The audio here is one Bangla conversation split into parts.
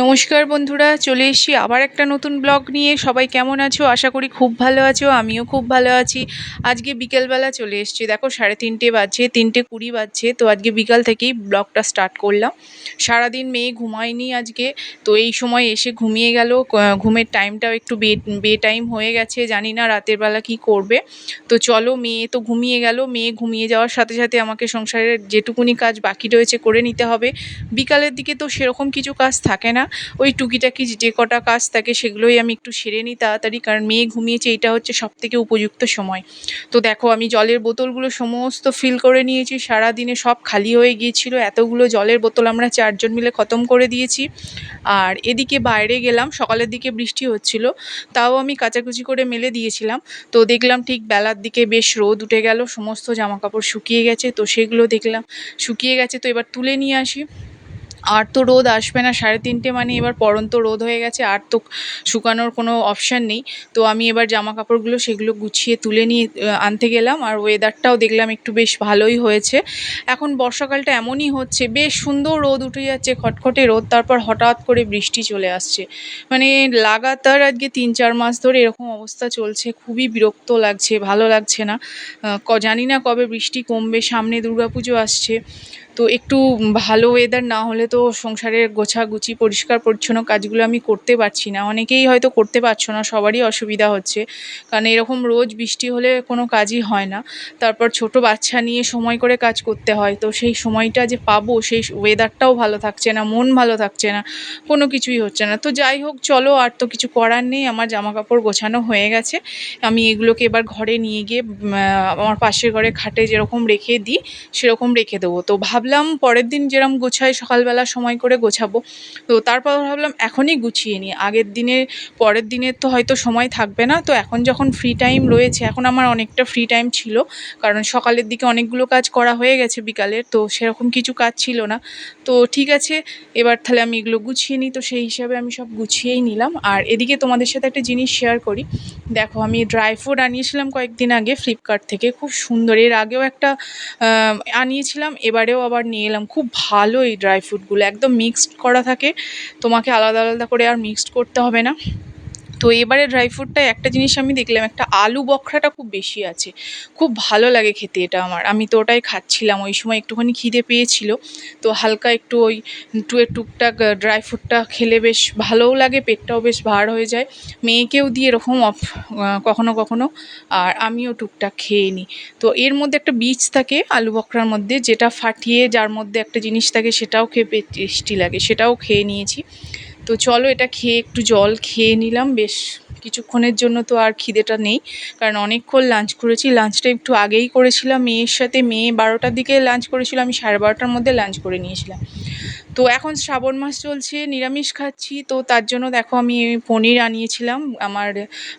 নমস্কার বন্ধুরা, চলে এসেছি আবার একটা নতুন ব্লগ নিয়ে। সবাই কেমন আছো? আশা করি খুব ভালো আছো, আমিও খুব ভালো আছি। আজকে বিকেলবেলা চলে এসেছি। দেখো, সাড়ে তিনটে বাজছে, তিনটে কুড়ি বাজছে, তো আজকে বিকাল থেকেই ব্লগটা স্টার্ট করলাম। সারাদিন মেয়ে ঘুমায়নি আজকে, তো এই সময় এসে ঘুমিয়ে গেল। ঘুমের টাইমটাও একটু বে বে টাইম হয়ে গেছে, জানি না রাতের বেলা কি করবে। তো চলো, মেয়ে তো ঘুমিয়ে গেল। মেয়ে ঘুমিয়ে যাওয়ার সাথে সাথে আমাকে সংসারের যেটুকুনি কাজ বাকি রয়েছে করে নিতে হবে। বিকালের দিকে তো সেরকম কিছু কাজ থাকে না। ওই টুকিটাকি যে কটা কাজ থাকে সেগুলোই আমি একটু সেরে নিই তাড়াতাড়ি, কারণ মেয়ে ঘুমিয়েছে এটা হচ্ছে সব থেকে উপযুক্ত সময়। তো দেখো, আমি জলের বোতলগুলো সমস্ত ফিল করে নিয়েছি সারা দিনে সব খালি হয়ে গিয়েছিল, এতগুলো জলের বোতল আমরা চারজন মিলে খতম করে দিয়েছি। আর এদিকে বাইরে গেলাম, সকালের দিকে বৃষ্টি হচ্ছিল, তাও আমি কাচাকুচি করে মেলে দিয়েছিলাম। তো দেখলাম ঠিক বেলার দিকে বেশ রোদ উঠে গেল, সমস্ত জামা কাপড় শুকিয়ে গেছে, তো সেগুলো দেখলাম, শুকিয়ে গেছে, তো এবার তুলে নিয়ে আসি। আর তো রোদ আসবে না, সাড়ে তিনটে মানে এবার পড়ন্ত রোদ হয়ে গেছে, আর তো শুকানোর কোনো অপশান নেই। তো আমি এবার জামা কাপড়গুলো সেগুলো গুছিয়ে তুলে নিয়ে আনতে গেলাম, আর ওয়েদারটাও দেখলাম একটু বেশ ভালোই হয়েছে। এখন বর্ষাকালটা এমনই হচ্ছে, বেশ সুন্দর রোদ উঠে যাচ্ছে, খটখটে রোদ, তারপর হঠাৎ করে বৃষ্টি চলে আসছে। মানে লাগাতার আজকে তিন চার মাস ধরে এরকম অবস্থা চলছে, খুবই বিরক্ত লাগছে, ভালো লাগছে না। জানি না কবে বৃষ্টি কমবে, সামনে দুর্গাপুজো আসছে। তো একটু ভালো ওয়েদার না হলে তো সংসারের গোছাগুছি পরিষ্কার পরিচ্ছন্ন কাজগুলো আমি করতে পারছি না। অনেকেই হয়তো করতে পারছ না, সবারই অসুবিধা হচ্ছে। কারণ এরকম রোজ বৃষ্টি হলে কোনো কাজই হয় না। তারপর ছোট বাচ্চা নিয়ে সময় করে কাজ করতে হয়। তো সেই সময়টা যে পাবো, সেই ওয়েদারটাও ভালো থাকছে না, মন ভালো থাকছে না, কোনো কিছুই হচ্ছে না। তো যাই হোক, চলো, আর তো কিছু করার নেই। আমার জামা কাপড় গোছানো হয়ে গেছে। আমি এগুলোকে এবার ঘরে নিয়ে গিয়ে আমার পাশের ঘরে খাটে যেরকম রেখে দিই, সেরকম রেখে দেবো। তো ভাবলাম পরের দিন যেরম গোছাই সকালবেলা সময় করে গোছাবো। তো তারপর ভাবলাম এখনই গুছিয়ে নিই। আগের দিনে পরের দিনের তো হয়তো সময় থাকবে না। তো এখন যখন ফ্রি টাইম রয়েছে, এখন আমার অনেকটা ফ্রি টাইম ছিল। কারণ সকালের দিকে অনেকগুলো কাজ করা হয়ে গেছে বিকালের, তো সেরকম কিছু কাজ ছিল না। তো ঠিক আছে, এবার তাহলে আমি এগুলো গুছিয়ে নিই। তো সেই হিসাবে আমি সব গুছিয়েই নিলাম। আর এদিকে তোমাদের সাথে একটা জিনিস শেয়ার করি। দেখো, আমি ড্রাই ফ্রুট আনিয়েছিলাম কয়েকদিন আগে ফ্লিপকার্ট থেকে। খুব সুন্দর। এর আগেও একটা আনিয়েছিলাম। এবারেও আবার নিয়ে এলাম। খুব ভালো এই ড্রাই ফ্রুটগুলো একদম মিক্সড করা থাকে। তোমাকে আলাদা আলাদা করে আর মিক্সড করতে হবে না। তো এবারে ড্রাই ফ্রুটটায় একটা জিনিস আমি দেখলাম, একটা আলু বখরাটা খুব বেশি আছে। খুব ভালো লাগে খেতে এটা আমার। আমি তো ওটাই খাচ্ছিলাম, ওই সময় একটুখানি খিদে পেয়েছিল। তো হালকা একটু ওই টুয়ে টুকটাক ড্রাই ফ্রুটটা খেলে বেশ ভালোও লাগে, পেটটাও বেশ ভার হয়ে যায়। মেয়েকেও দিয়ে এরকম অফ- কখনো কখনো, আর আমিও টুকটাক খেয়ে নিই তো এর মধ্যে একটা বীজ থাকে আলু বখরার মধ্যে, যেটা ফাটিয়ে যার মধ্যে একটা জিনিস থাকে সেটাও খেয়ে টেস্টি লাগে, সেটাও খেয়ে নিয়েছি। তো চলো এটা খেয়ে একটু জল খেয়ে নিলাম। বেশ কিছুক্ষণের জন্য তো আর খিদেটা নেই, কারণ অনেকক্ষণ লাঞ্চ করেছি। লাঞ্চটা একটু আগেই করেছিলাম। মেয়ের সাথে মেয়ে বারোটার দিকে লাঞ্চ করেছিল। আমি সাড়ে বারোটার মধ্যে লাঞ্চ করে নিয়েছিলাম। তো এখন শ্রাবণ মাস চলছে, নিরামিষ খাচ্ছি। তো তার জন্য দেখো আমি পনির আনিয়েছিলাম। আমার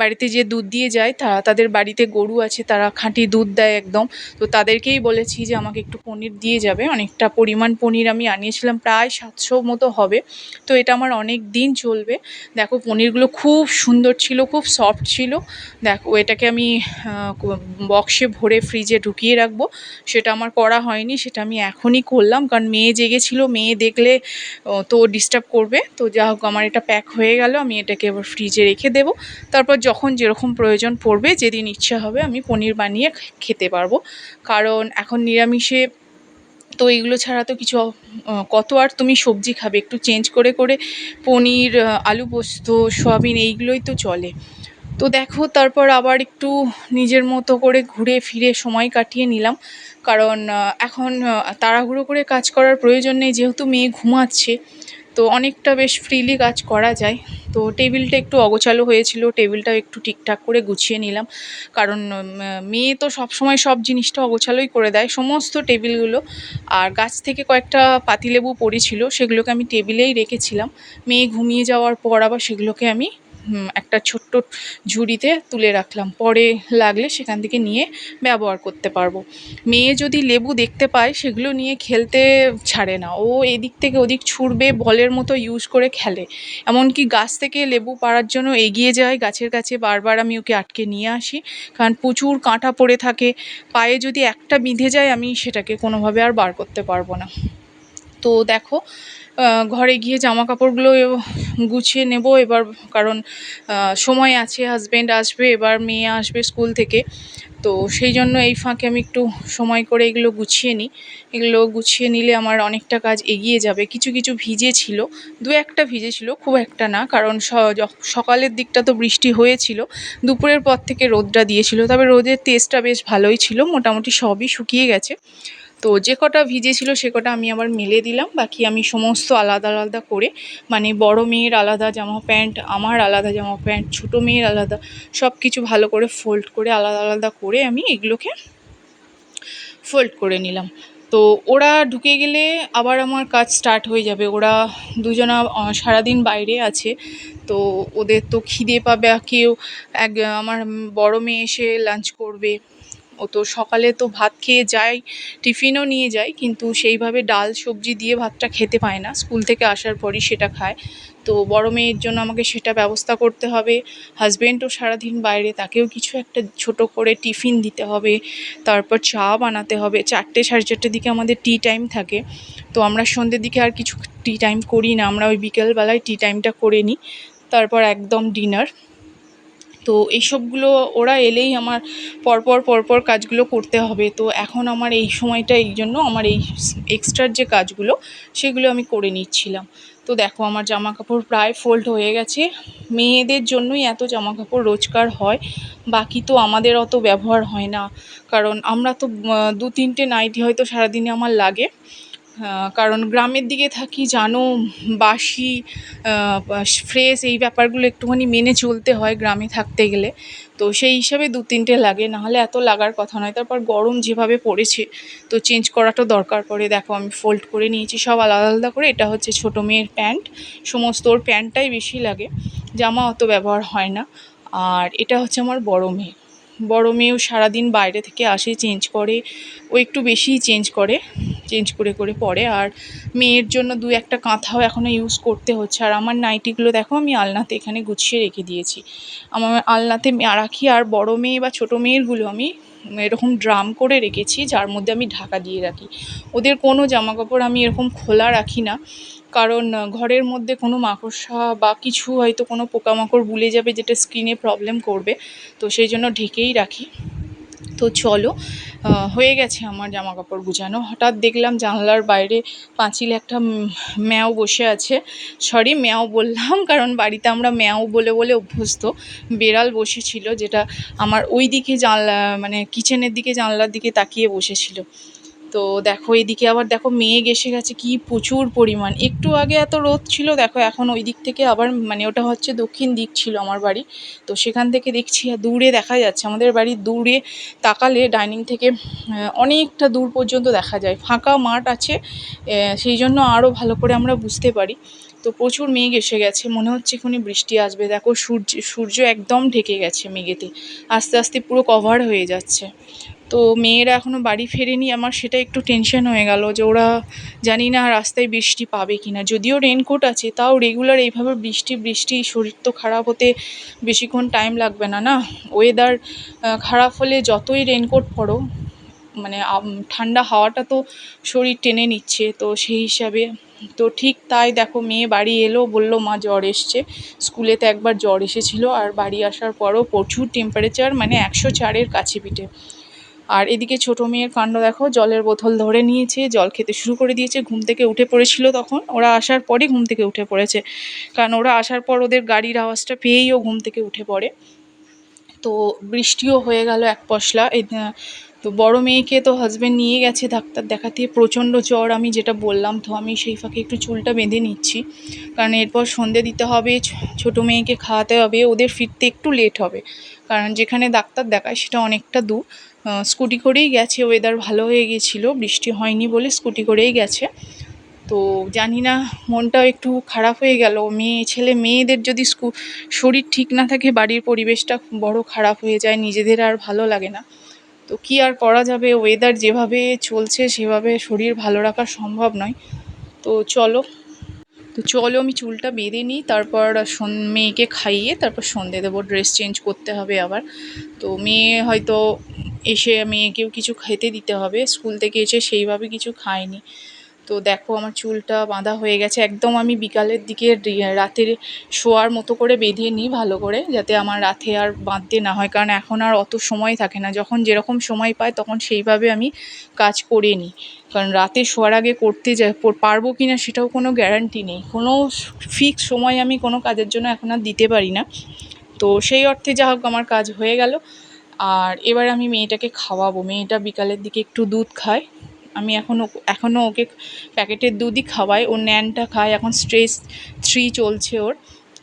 বাড়িতে যে দুধ দিয়ে যায় তারা তাদের বাড়িতে গরু আছে, তারা খাঁটি দুধ দেয় একদম। তো তাদেরকেই বলেছি যে আমাকে একটু পনির দিয়ে যাবে। অনেকটা পরিমাণ পনির আমি আনিয়েছিলাম, প্রায় সাতশো মতো হবে। তো এটা আমার অনেক দিন চলবে। দেখো পনিরগুলো খুব সুন্দর ছিল, খুব সফট ছিল। দেখো এটাকে আমি বক্সে ভরে ফ্রিজে ঢুকিয়ে রাখব। সেটা আমার করা হয়নি, সেটা আমি এখনই করলাম। কারণ মেয়ে জেগেছিল, মেয়ে দেখলে ও, তো ডিস্টার্ব করবে। তো যা হোক আমার এটা প্যাক হয়ে গেল আমি এটাকে এবার ফ্রিজে রেখে দেব। তারপর যখন যেরকম প্রয়োজন পড়বে যেদিন ইচ্ছা হবে আমি পনির বানিয়ে খেতে পারব। কারণ এখন নিরামিষে তো এইগুলো ছাড়া তো কিছু কত আর তুমি সবজি খাবে? একটু চেঞ্জ করে করে পনির আলু পোস্ত সয়াবিন এইগুলোই তো চলে। তো দেখো, তারপর আবার একটু নিজের মতো করে ঘুরে ফিরে সময় কাটিয়ে নিলাম। কারণ এখন তাড়াহুড়ো করে কাজ করার প্রয়োজন নেই, যেহেতু মেয়ে ঘুমাচ্ছে, তো অনেকটা বেশ ফ্রিলি কাজ করা যায়। তো টেবিলটা একটু অগোছালো হয়েছিল, টেবিলটাও একটু ঠিকঠাক করে গুছিয়ে নিলাম। কারণ মেয়ে তো সবসময় সব জিনিসটা অগোছালোই করে দেয়, সমস্ত টেবিলগুলো। আর গাছ থেকে কয়েকটা পাতিলেবু পড়েছিল, সেগুলোকে আমি টেবিলেই রেখেছিলাম। মেয়ে ঘুমিয়ে যাওয়ার পর আবার সেগুলোকে আমি একটা ছোট্ট ঝুড়িতে তুলে রাখলাম। পরে লাগলে সেখান থেকে নিয়ে ব্যবহার করতে পারব। মেয়ে যদি লেবু দেখতে পায়, সেগুলো নিয়ে খেলতে ছাড়ে না। ও এদিক থেকে ওদিক ছুঁড়বে, বলের মতো ইউজ করে খেলে। এমনকি গাছ থেকে লেবু পাড়ার জন্য এগিয়ে যায়। গাছের কাছে বারবার আমি ওকে আটকে নিয়ে আসি। কারণ প্রচুর কাঁটা পড়ে থাকে। পায়ে যদি একটা বিঁধে যায়, আমি সেটাকে কোনোভাবে আর বার করতে পারব না। তো দেখো ঘরে গিয়ে জামা কাপড়গুলো গুছিয়ে নেব এবার, কারণ সময় আছে হাজব্যান্ড আসবে, এবার মেয়ে আসবে স্কুল থেকে। তো সেই জন্য এই ফাঁকে আমি একটু সময় করে এগুলো গুছিয়ে নিই। এগুলো গুছিয়ে নিলে আমার অনেকটা কাজ এগিয়ে যাবে। কিছু কিছু ভিজে ছিল, দু একটা ভিজে ছিল, খুব একটা না, কারণ সকালের দিকটা তো বৃষ্টি হয়েছিল, দুপুরের পর থেকে রোদটা দিয়েছিল। তবে রোদের তেজটা বেশ ভালোই ছিল, মোটামুটি সবই শুকিয়ে গেছে। তো যে কটা ভিজে ছিল সে কটা আমি আবার মেলে দিলাম। বাকি আমি সমস্ত আলাদা আলাদা করে মানে বড় মেয়ের আলাদা জামা প্যান্ট, আমার আলাদা জামা প্যান্ট, ছোটো মেয়ের আলাদা সব কিছু ভালো করে ফোল্ড করে আলাদা আলাদা করে আমি এগুলোকে ফোল্ড করে নিলাম। তো ওরা ঢুকে গেলে আবার আমার কাজ স্টার্ট হয়ে যাবে। ওরা দুজনা সারাদিন বাইরে আছে। তো ওদের তো খিদে পাবে কেউ, এক, আমার বড় মেয়ে এসে লাঞ্চ করবে। ও তো সকালে তো ভাত খেয়ে যায়, টিফিনও নিয়ে যায়, কিন্তু সেইভাবে ডাল সবজি দিয়ে ভাতটা খেতে পায় না। স্কুল থেকে আসার পরই সেটা খায়। তো বড় মেয়ের জন্য আমাকে সেটা ব্যবস্থা করতে হবে। হাজবেন্ডও সারাদিন বাইরে, তাকেও কিছু একটা ছোট করে টিফিন দিতে হবে। তারপর চা বানাতে হবে। চারটে সাড়ে চারটের দিকে আমাদের টি টাইম থাকে। তো আমরা সন্ধ্যের দিকে আর কিছু টি টাইম করি না। আমরা ওই বিকেলবেলায় টি টাইমটা করে নিই। তারপর একদম ডিনার তো এইসবগুলো ওরা এলেই আমার পরপর পরপর কাজগুলো করতে হবে। তো এখন আমার এই সময়টা এই জন্য আমার এই এক্সট্রার যে কাজগুলো, সেগুলো আমি করে নিচ্ছিলাম। তো দেখো আমার জামা কাপড় প্রায় ফোল্ড হয়ে গেছে। মেয়েদের জন্যই এত জামা কাপড় রোজকার হয়, বাকি তো আমাদের অত ব্যবহার হয় না। কারণ আমরা তো দু তিনটে নাইটি হয়তো সারাদিনে আমার লাগে। কারণ গ্রামের দিকে থাকি, জানো বাসি ফ্রেশ, এই ব্যাপারগুলো একটুখানি মেনে চলতে হয় গ্রামে থাকতে গেলে। তো সেই হিসাবে দু তিনটে লাগে, নাহলে এত লাগার কথা নয়। তারপর গরম যেভাবে পড়েছে, তো চেঞ্জ করাটা দরকার পড়ে। দেখো, আমি ফোল্ড করে নিয়েছি সব আলাদা আলাদা করে। এটা হচ্ছে ছোটো মেয়ের প্যান্ট, সমস্ত ওর প্যান্টটাই বেশি লাগে। জামা অত ব্যবহার হয় না। আর এটা হচ্ছে আমার বড় মেয়ে। বড় মেয়েও সারাদিন বাইরে থেকে আসে চেঞ্জ করে ও একটু বেশিই চেঞ্জ করে চেঞ্জ করে করে পরে। আর মেয়ের জন্য দু একটা কাঁথাও এখনও ইউজ করতে হচ্ছে। আর আমার নাইটিগুলো দেখো, আমি আলনাতে এখানে গুছিয়ে রেখে দিয়েছি। আমার আলনাতে রাখি আর বড় মেয়ে বা ছোটো মেয়েরগুলো আমি এরকম ড্রাম করে রেখেছি, যার মধ্যে আমি ঢাকা দিয়ে রাখি। ওদের কোনো জামা কাপড় আমি এরকম খোলা রাখি না। কারণ ঘরের মধ্যে কোনো মাকড়সা বা কিছু হয়তো কোনো পোকামাকড় বুলে যাবে, যেটা স্কিনে প্রবলেম করবে। তো সেই জন্য ঢেকেই রাখি। তো চলো হয়ে গেছে আমার জামা কাপড় গুছানো। হঠাৎ দেখলাম জানলার বাইরে পাঁচিল একটা ম্যাও বসে আছে। সরি ম্যাও বললাম, কারণ বাড়িতে আমরা ম্যাও বলে বলে অভ্যস্ত। বেড়াল বসেছিল, যেটা আমার ওই দিকে জানলা মানে কিচেনের দিকে জানলার দিকে তাকিয়ে বসেছিল। তো দেখো এদিকে আবার দেখো মেঘ এসে গেছে, কি প্রচুর পরিমাণ। একটু আগে এত রোদ ছিল, দেখো এখন ওই দিক থেকে আবার মানে ওটা হচ্ছে দক্ষিণ দিক ছিল আমার বাড়ি। তো সেখান থেকে দেখছি দূরে দেখা যাচ্ছে, আমাদের বাড়ি দূরে তাকালে ডাইনিং থেকে অনেকটা দূর পর্যন্ত দেখা যায়। ফাঁকা মাঠ আছে সেই জন্য আরও ভালো করে আমরা বুঝতে পারি। তো প্রচুর মেঘ এসে গেছে, মনে হচ্ছে এখনই বৃষ্টি আসবে। দেখো সূর্য সূর্য একদম ঢেকে গেছে মেঘেতে, আস্তে আস্তে পুরো কভার হয়ে যাচ্ছে। তো মেয়েরা এখনও বাড়ি ফেরেনি, আমার সেটা একটু টেনশন হয়ে গেল যে ওরা জানি না রাস্তায় বৃষ্টি পাবে কি না যদিও রেনকোট আছে, তাও রেগুলার এইভাবে বৃষ্টি বৃষ্টি, শরীর তো খারাপ হতে বেশিক্ষণ টাইম লাগবে না না? ওয়েদার খারাপ হলে যতই রেনকোট পরো মানে ঠান্ডা হাওয়াটা তো শরীর টেনে নিচ্ছে, তো সেই হিসাবে তো ঠিক তাই দেখো, মেয়ে বাড়ি এলো, বলল, মা, জ্বর এসছে। স্কুলে তো একবার জ্বর এসেছিল, আর বাড়ি আসার পরও প্রচুর টেম্পারেচার মানে একশো চারের কাছে পিঠে আর এদিকে ছোটো মেয়ের কাণ্ড দেখো, জলের বোতল ধরে নিয়েছে, জল খেতে শুরু করে দিয়েছে, ঘুম থেকে উঠে পড়েছিল তখন। ওরা আসার পরই ঘুম থেকে উঠে পড়েছে। কারণ ওরা আসার পর ওদের গাড়ির আওয়াজটা পেয়েই ও ঘুম থেকে উঠে পড়ে। তো বৃষ্টিও হয়ে গেল এক পশলা। তো বড় মেয়েকে তো হাজব্যান্ড নিয়ে গেছে ডাক্তার দেখাতে। প্রচণ্ড জ্বর, আমি যেটা বললাম তো, আমি সেই ফাঁকে একটু চুলটা বেঁধে নিচ্ছি। কারণ এরপর সন্ধে দিতে হবে ছোটো মেয়েকে খাওয়াতে হবে, ওদের ফিরতে একটু লেট হবে। কারণ যেখানে ডাক্তার দেখায় সেটা অনেকটা দূর। স্কুটি করেই গেছে ওয়েদার ভালো হয়ে গেছিল, বৃষ্টি হয়নি বলে স্কুটি করেই গেছে। তো জানি না, মনটাও একটু খারাপ হয়ে গেল। মেয়ে, ছেলে মেয়েদের যদি স্কু শরীর ঠিক না থাকে, বাড়ির পরিবেশটা বড় খারাপ হয়ে যায়, নিজেদের আর ভালো লাগে না। তো কি আর করা যাবে? ওয়েদার যেভাবে চলছে, সেভাবে শরীর ভালো রাখা সম্ভব নয়। তো চলো। তো চলো, আমি চুলটা বেঁধে নিই, তারপর মেয়েকে খাইয়ে তারপর সন্ধে দেবো। ড্রেস চেঞ্জ করতে হবে আবার। তো মেয়ে হয়তো এসে মেয়েকেও কিছু খেতে দিতে হবে। স্কুল থেকে এসে সেইভাবে কিছু খায়নি। তো দেখো আমার চুলটা বাঁধা হয়ে গেছে। একদম আমি বিকালের দিকে রাতের শোয়ার মতো করে বেঁধে নিই ভালো করে, যাতে আমার রাতে আর বাঁধতে না হয়। কারণ এখন আর অত সময় থাকে না। যখন যেরকম সময় পায় তখন সেইভাবে আমি কাজ করে নিই। কারণ রাতে শোয়ার আগে করতে যা পারব কি না সেটাও কোনো গ্যারান্টি নেই। কোনো ফিক্স সময় আমি কোনো কাজের জন্য এখন আর দিতে পারি না। তো সেই অর্থে যা হোক আমার কাজ হয়ে গেল। আর এবার আমি মেয়েটাকে খাওয়াবো। মেয়েটা বিকালের দিকে একটু দুধ খায়। আমি এখনও এখনও ওকে প্যাকেটের দুধই খাওয়াই, ও ন্যানটা খায়, এখন স্ট্রেস থ্রি চলছে ওর।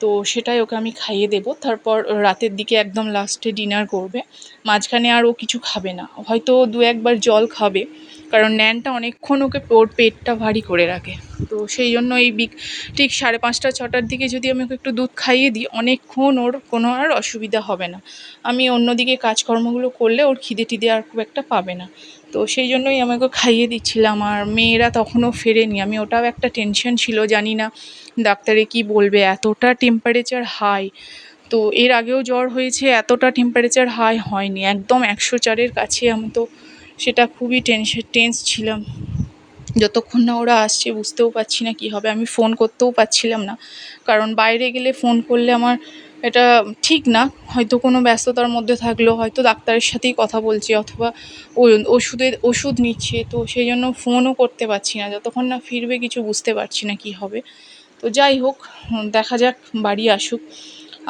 তো সেটাই ওকে আমি খাইয়ে দেবো। তারপর রাতের দিকে একদম লাস্টে ডিনার করবে। মাঝখানে আর ও কিছু খাবে না। হয়তো দু একবার জল খাবে। কারণ ন্যানটা অনেকক্ষণ ওকে, ওর পেটটা ভারী করে রাখে। তো সেই জন্য এই বিক, ঠিক সাড়ে পাঁচটা, ছটার দিকে যদি আমি ওকে একটু দুধ খাইয়ে দিই, অনেকক্ষণ ওর কোনো আর অসুবিধা হবে না। আমি অন্যদিকে কাজকর্মগুলো করলে ওর খিদে টিদে আর খুব একটা পাবে না। তো সেই জন্যই আমি ওকে খাইয়ে দিচ্ছিলাম। আর মেয়েরা তখনও ফেরেনি। আমি ওটাও একটা টেনশন ছিল, জানি না ডাক্তারে কি বলবে? এতটা টেম্পারেচার হাই তো এর আগেও জ্বর হয়েছে, এতটা টেম্পারেচার হাই হয়নি। একদম একশো চারের কাছে আমি তো সেটা খুবই টেনশন টেন্স ছিলাম। যতক্ষণ না ওরা আসছে বুঝতেও পারছি না কী হবে। আমি ফোন করতেও পারছিলাম না। কারণ বাইরে গেলে ফোন করলে আমার এটা ঠিক না। হয়তো কোনো ব্যস্ততার মধ্যে থাকলেও হয়তো ডাক্তারের সাথেই কথা বলছি অথবা ওষুধের, ওষুধ নিচ্ছে। তো সেই জন্য ফোনও করতে পারছি না। যতক্ষণ না ফিরবে কিছু বুঝতে পারছি না কী হবে। তো যাই হোক, দেখা যাক, বাড়ি আসুক।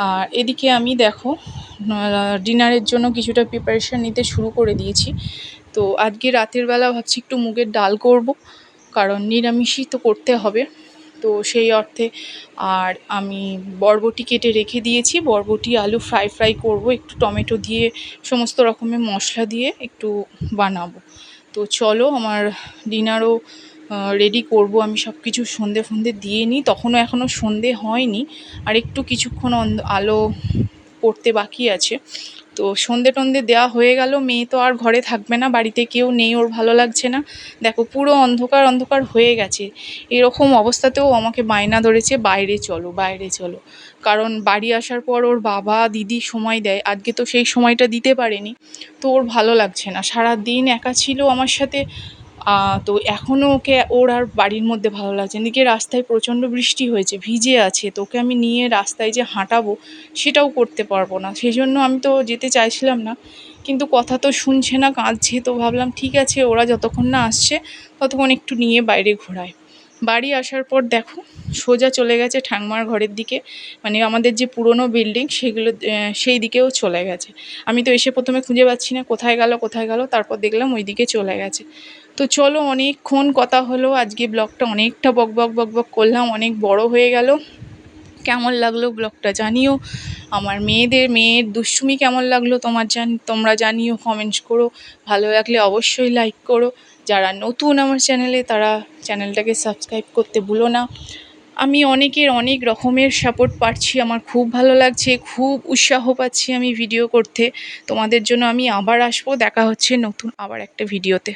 আর এদিকে আমি দেখো ডিনারের জন্য কিছুটা প্রিপারেশান নিতে শুরু করে দিয়েছি। তো আজকে রাতের বেলা ভাবছি একটু মুগের ডাল করব, কারণ নিরামিষই তো করতে হবে। তো সেই অর্থে আর আমি বরবটি কেটে রেখে দিয়েছি। বরবটি, আলু ফ্রাই ফ্রাই করব, একটু টমেটো দিয়ে, সমস্ত রকমের মশলা দিয়ে একটু বানাবো। তো চলো, আমার ডিনারও রেডি করব, আমি সব কিছু সন্ধে ফন্ধে দিয়ে নিই। তখনও এখনও সন্ধে হয়নি, আর একটু কিছুক্ষণ আলো পড়তে বাকি আছে। তো সন্ধে টন্ধে দেওয়া হয়ে গেল, মেয়ে তো আর ঘরে থাকবে না, বাড়িতে কেউ নেই, ওর ভালো লাগছে না। দেখো, পুরো অন্ধকার অন্ধকার হয়ে গেছে। এরকম অবস্থাতেও আমাকে বায়না ধরেছে, বাইরে চলো বাইরে চলো। কারণ বাড়ি আসার পর ওর বাবা, দিদি সময় দেয়। আজকে তো সেই সময়টা দিতে পারেনি। তো ওর ভালো লাগছে না। সারা দিন একা ছিল আমার সাথে তো এখনও ওকে, ওর আর বাড়ির মধ্যে ভালো লাগছে না। এদিকে রাস্তায় প্রচণ্ড বৃষ্টি হয়েছে, ভিজে আছে। তো ওকে আমি নিয়ে রাস্তায় যে হাঁটাবো, সেটাও করতে পারব না। সেই জন্য আমি তো যেতে চাইছিলাম না, কিন্তু কথা তো শুনছে না, কাঁদছে। তো ভাবলাম, ঠিক আছে, ওরা যতক্ষণ না আসছে, ততক্ষণ একটু নিয়ে বাইরে ঘোরায় বাড়ি আসার পর দেখো, সোজা চলে গেছে ঠাংমার ঘরের দিকে। মানে আমাদের যে পুরনো বিল্ডিং, সেগুলো সেই দিকেও চলে গেছে। আমি তো এসে প্রথমে খুঁজে পাচ্ছি না, কোথায় গেল কোথায় গেল, তারপর দেখলাম ওই দিকে চলে গেছে। তো চলো অনেকক্ষণ কথা হলো, আজকে ব্লগটা অনেকটা বক বক বক বক করলাম, অনেক বড় হয়ে গেল। কেমন লাগল ব্লগটা জানিও। আমার মেয়েদের, মেয়ের দুষ্টুমি কেমন লাগল তোমার জান, তোমরা জানিও কমেন্টস করো। ভালো লাগলে অবশ্যই লাইক করো। যারা নতুন আমার চ্যানেলে তারা চ্যানেলটাকে সাবস্ক্রাইব করতে ভুলো না। আমি অনেকের অনেক রকমের সাপোর্ট পাচ্ছি, আমার খুব ভালো লাগছে, খুব উৎসাহ পাচ্ছি আমি ভিডিও করতে। তোমাদের জন্য আমি আবার আসব, দেখা হচ্ছে নতুন আবার একটা ভিডিওতে